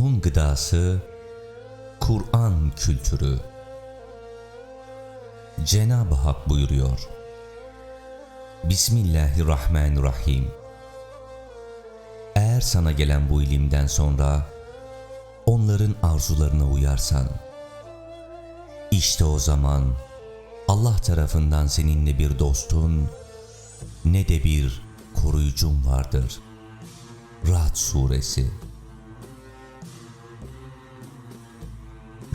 Ruhun gıdası Kur'an kültürü. Cenab-ı Hak buyuruyor. Bismillahirrahmanirrahim. Eğer sana gelen bu ilimden sonra onların arzularına uyarsan, işte o zaman Allah tarafından seninle bir dostun ne de bir koruyucun vardır. Ra'd Suresi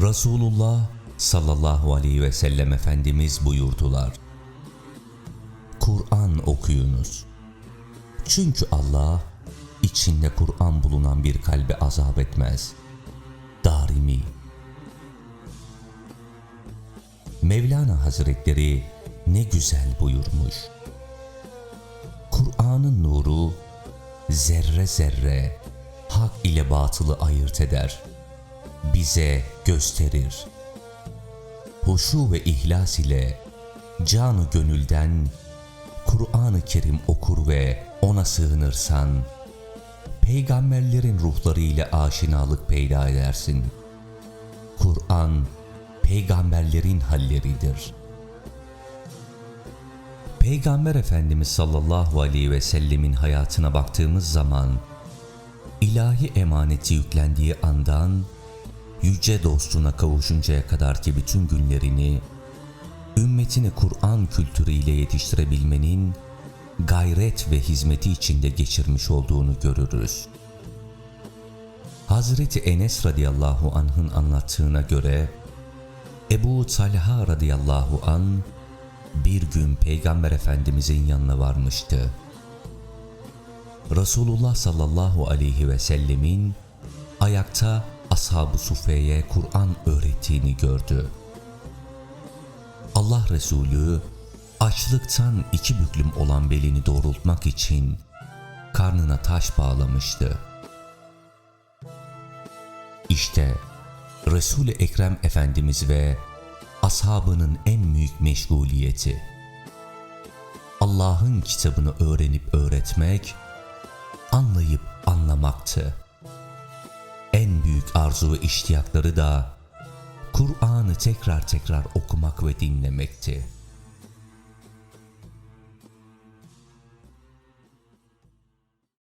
Resulullah sallallahu aleyhi ve sellem Efendimiz buyurdular. Kur'an okuyunuz. Çünkü Allah içinde Kur'an bulunan bir kalbi azap etmez. Darimi Mevlana Hazretleri ne güzel buyurmuş. Kur'an'ın nuru zerre zerre hak ile batılı ayırt eder. Bize gösterir. Huşu ve ihlas ile canı gönülden Kur'an-ı Kerim okur ve ona sığınırsan, peygamberlerin ruhları ile aşinalık peyda edersin. Kur'an, peygamberlerin halleridir. Peygamber Efendimiz sallallahu aleyhi ve sellemin hayatına baktığımız zaman, ilahi emaneti yüklendiği andan, yüce dostuna kavuşuncaya kadarki bütün günlerini, ümmetini Kur'an kültürüyle yetiştirebilmenin gayret ve hizmeti içinde geçirmiş olduğunu görürüz. Hazreti Enes radıyallahu anh'ın anlattığına göre Ebu Talha radıyallahu an bir gün Peygamber Efendimizin yanına varmıştı. Resulullah sallallahu aleyhi ve sellemin ayakta ashab-ı sufeye Kur'an öğrettiğini gördü. Allah Resulü açlıktan iki büklüm olan belini doğrultmak için karnına taş bağlamıştı. İşte Resul-i Ekrem Efendimiz ve ashabının en büyük meşguliyeti. Allah'ın kitabını öğrenip öğretmek, anlayıp anlamaktı. Arzu ve iştiyakları da Kur'an'ı tekrar tekrar okumak ve dinlemekti.